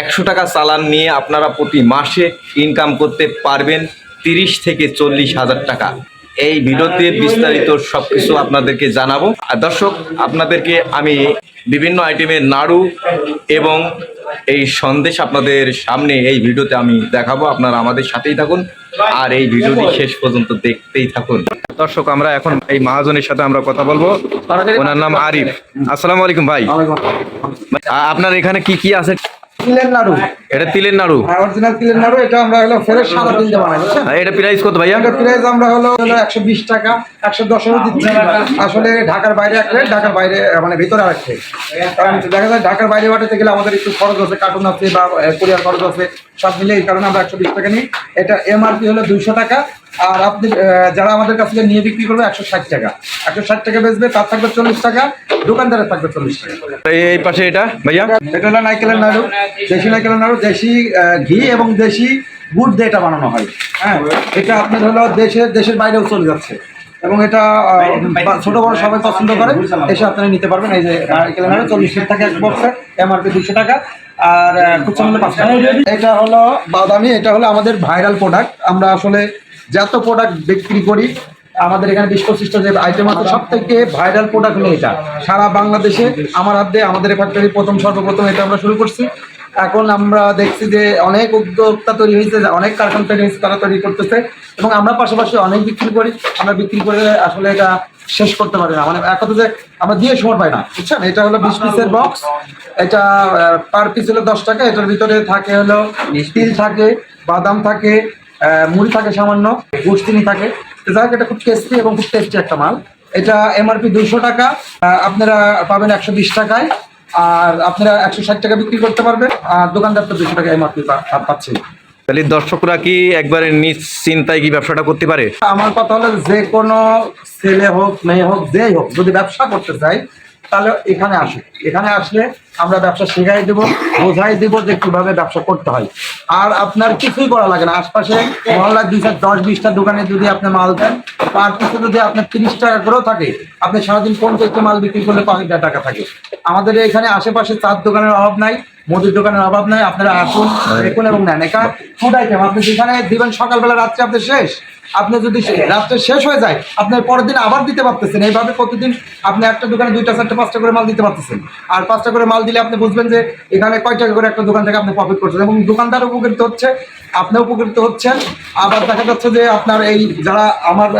একশো টাকা চালান নিয়ে আপনারা প্রতি মাসে ইনকাম করতে পারবেন তিরিশ থেকে চল্লিশ হাজার টাকা। এই ভিডিওতে বিস্তারিত সবকিছু আপনাদেরকে জানাব। আর দর্শক আপনাদেরকে আমি বিভিন্ন আইটেমের নাড়ু এবং এই সন্দেশ আপনাদের সামনে এই ভিডিওতে আমি দেখাবো। আপনারা আমাদের সাথেই থাকুন আর এই ভিডিওটি শেষ পর্যন্ত দেখতেই থাকুন। দর্শক আমরা এখন এই মহাজনের সাথে আমরা কথা বলব। ওনার নাম আরিফ। আসসালামু আলাইকুম ভাই। আপনার এখানে কি কি আছে? তিলের নাড়ু। এটা তিলের নাড়ু। অরিজিনাল তিলের নাড়ু এটা আমরা হলো ফেরে সাদা তিল দিয়ে বানাই বুঝছেন? এটা প্রাইস কত ভাইয়া? এটা প্রাইস আমরা হলো হলো একশো বিশ টাকা একশো দশেরও দিচ্ছি। আসলে ঢাকার বাইরে এক রেট ঢাকার বাইরে মানে ভিতরে আর এক কারণ দেখা যায় ঢাকার বাইরে বাটাতে গেলে আমাদের একটু খরচ আছে কার্টুন আছে বা কুরিয়ার খরচ আছে সব মিলে এই কারণে আমরা একশো বিশ টাকা নিই। এটা এমআরপি হলো দুইশো টাকা আর আপনি যারা আমাদের কাছ থেকে নিয়ে বিক্রি করবে একশো ষাট টাকা। একশো ষাট টাকা বেচবে তার থাকবে চল্লিশ টাকা। দোকানদারের থাকবে চল্লিশ টাকা। এই পাশে এটা ভাইয়া? এটা হলো নারকেলের নাড়ু। দেশি নারকেলের নাড়ু দেশি ঘি এবং দেশি গুড় দিয়ে এটা বানানো হয়। হ্যাঁ এটা আপনার হলো দেশের দেশের বাইরেও চলে যাচ্ছে। এবং এটা ছোট বড় সবাই পছন্দ করে। এসে আপনারা নিতে পারবেন। এই যে নারকেলের নাড়ু চল্লিশ ফিট থাকে এক বক্সে এমআরপি দুশো টাকা। আর খুচরা মূল্যে পাঁচ টাকা। এটা হলো বাদামি এটা হলো আমাদের ভাইরাল প্রোডাক্ট আমরা আসলে যত প্রোডাক্ট বিক্রি করি আমাদের এখানে বিশ পঁচিশটা যে আইটেম আছে সব থেকে ভাইরাল প্রোডাক্ট হলো এটা। সারা বাংলাদেশে আমার হাত আমাদের ফ্যাক্টরি প্রথম সর্বপ্রথম এটা আমরা শুরু করছি। এখন আমরা দেখছি যে অনেক উদ্যোক্তা তৈরি হয়েছে অনেক কারখানা তৈরি হয়েছে তারা তৈরি করতেছে এবং আমরা পাশাপাশি অনেক বিক্রি করি। আমরা বিক্রি করে আসলে এটা শেষ করতে পারি না। মানে এক কথা যে আমরা দিয়ে সময় পাই না বুঝছেন? এটা হলো বিশ পিসের বক্স এটা পার পিস হলো দশ টাকা। এটার ভিতরে থাকে হলো তিল থাকে বাদাম থাকে মুড়ি থাকে সামান্য গোষ্ঠিনী থাকে। হোক, এটা খুব টেস্টি এবং খুব টেস্টি একটা মাল। এটা এমআরপি দুশো টাকা আপনারা পাবেন একশো বিশ টাকায় আর আপনারা একশো ষাট টাকা বিক্রি করতে পারবেন আর দোকানদার তো দুশো টাকা এমআরপি পাচ্ছে। তাহলে দর্শকরা কি একবারে নিশ্চিন্তায় কি ব্যবসাটা করতে পারে? আমার কথা হলো যে কোনো ছেলে হোক মেয়ে হোক যেই হোক যদি ব্যবসা করতে চাই তাহলে এখানে আসুক এখানে আসলে আমরা ব্যবসা শেখাই দেবো, বোঝাই দেব যে কীভাবে ব্যবসা করতে হয়। আর আপনার কিছুই করা লাগে না। আশপাশে মহল্লার দুই চার দশ বিশটা দোকানে যদি আপনি মাল দেন, তার পিছনে যদি আপনার তিরিশ টাকা করেও থাকে, আপনি সারাদিন কেজি মাল বিক্রি করলে হাজার টাকা থাকে? আমাদের এখানে আশেপাশে চার দোকানের অভাব নাই, মুদির দোকানের অভাব নাই। আপনারা আসুন, দেখুন এবং নেন। এখানে ফুড আইটেম আপনি যেখানে দিবেন সকালবেলা, রাত্রে আপনি শেষ। আপনি যদি রাত্রে শেষ হয়ে যায় আপনার পরের দিন আবার দিতে পারতেছেন। এইভাবে প্রতিদিন আপনি একটা দোকানে দুইটা, চারটা, পাঁচটা করে মাল দিতে পারতেছেন। আর পাঁচটা করে মাল দিলে আপনি বুঝবেন যে এখানে কয় টাকা করে একটা দোকান থেকে আপনি প্রফিট করছেন। এবং দোকানদার উপকৃত হচ্ছে, আপনি উপকৃত হচ্ছেন। আবার দেখা যাচ্ছে যে আপনার এই যারা আমার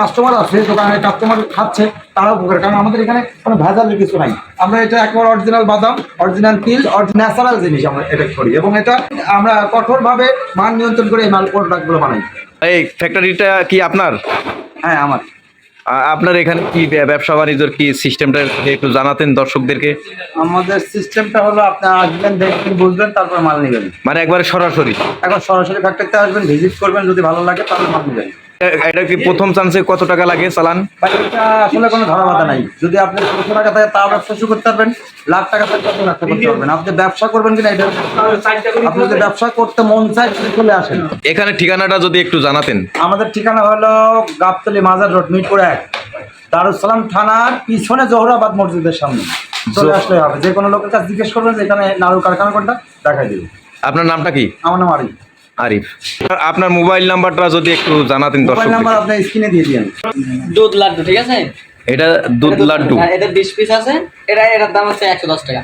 কাস্টমার আছে, দোকানের কাস্টমার খাচ্ছে, তারাও উপকার। কারণ আমাদের এখানে কোনো ভেজালের কিছু নাই। আমরা এটা একবার অরিজিনাল বাদাম অরিজিনাল তিল ন্যাচারাল জিনিস আমরা এটা করি। এবং এটা আমরা কঠোরভাবে মান নিয়ন্ত্রণ করে এই মাল প্রোডাক্টগুলো বানাই। এই ফ্যাক্টরিটা কি আপনার? হ্যাঁ আমার। আপনার এখানে কি ব্যবসা বাণিজ্যের কি সিস্টেমটা একটু জানাতেন দর্শকদেরকে। আমাদের সিস্টেমটা হলো আপনি আসবেন দেখবেন বুঝবেন তারপর মাল নেবেন। মানে একবারে সরাসরি। এখন সরাসরি ফ্যাক্টরিতে আসবেন ভিজিট করবেন যদি ভালো লাগে তাহলে মাল নেবেন। এটা কি প্রথম চান্সে কত টাকা লাগে চালান? এটা আসলে কোনো ধরা বাধা নাই। যদি আপনি দুশো টাকা থাকে তা ব্যবসা শুরু করতে পারবেন। লাখ টাকা থাকে তত ব্যবসা করতে পারবেন। আপনি ব্যবসা করবেন কিনা এটা আপনি যদি ব্যবসা করতে মন চায় চলে আসেন। এখানে ঠিকানাটা যদি একটু জানাতেন। আমাদের ঠিকানা হলো গাবতলি মাজার রোড মিরপুর এক। দারুসালাম থানার পিছনে জহরাবাদ মসজিদের সামনে। চলে আসলে হবে। যে কোনো লোকের কাছে জিজ্ঞেস করবেন যে এখানে নাড়ু কারখানা কোনটা দেখাই দিবে। আপনার নামটা কি? আমার নাম আরিফ। আরিফ। আপনার মোবাইল নাম্বারটা যদি একটু জানাতেন মোবাইল নাম্বার আপনার স্ক্রিনে দিয়ে দিন দুধ লাড্ডু ঠিক আছে? এটা দুধ লাড্ডু। হ্যাঁ, এটা বিশ পিস আছে। এটা এটার দাম আছে একশো দশ টাকা।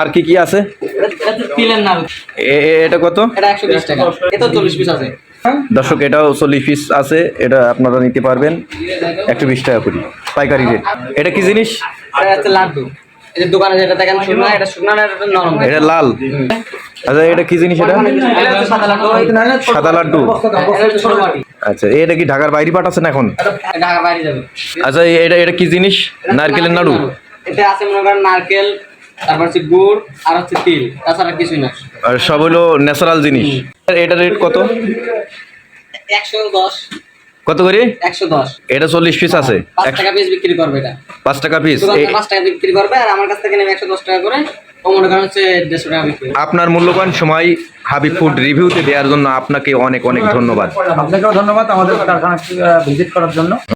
আর কি কি আছে? এটা তিলের নাড়ু। কত? এটা একশো বিশ টাকা। এটা চল্লিশ পিস আছে। দর্শক এটাও চল্লিশ পিস আছে। এটা আপনারা নিতে পারবেন। একশো বিশ টাকা করে। পাইকারি রেট এটা কি জিনিস? লাড্ডু। দোকানে যেটা দেখেন শুকনা এটা শুকনা এটা নরম। এটা লাল। আচ্ছা এটা কি জিনিস এটা? সাদা লাড্ডু। আচ্ছা এটা কি ঢাকার বাইরে পাঠাচ্ছেন এখন? আচ্ছা এটা এটা কি জিনিস? নারকেলের নাড়ু? এটা আছে মনে করেন নারকেল তারপর হচ্ছে গুড় আর হচ্ছে তিল। তাছাড়া কিছুই না। আর সব হলো ন্যাচারাল জিনিস। এটা রেট কত? একশো দশ। কত করে? একশো দশ। এটা চল্লিশ পিস আছে। পাঁচ টাকা পিস বিক্রি করবে এটা। পাঁচ টাকা পিস পাঁচ টাকা বিক্রি করবে আর আমার কাছ থেকে নেবে একশো দশ টাকা করে। আপনার মূল্যবান সময় হাবি ফুড রিভিউতে দেওয়ার জন্য আপনাকে অনেক অনেক ধন্যবাদ। আপনাকেও ধন্যবাদ আমাদের কারখানা ভিজিট করার জন্য।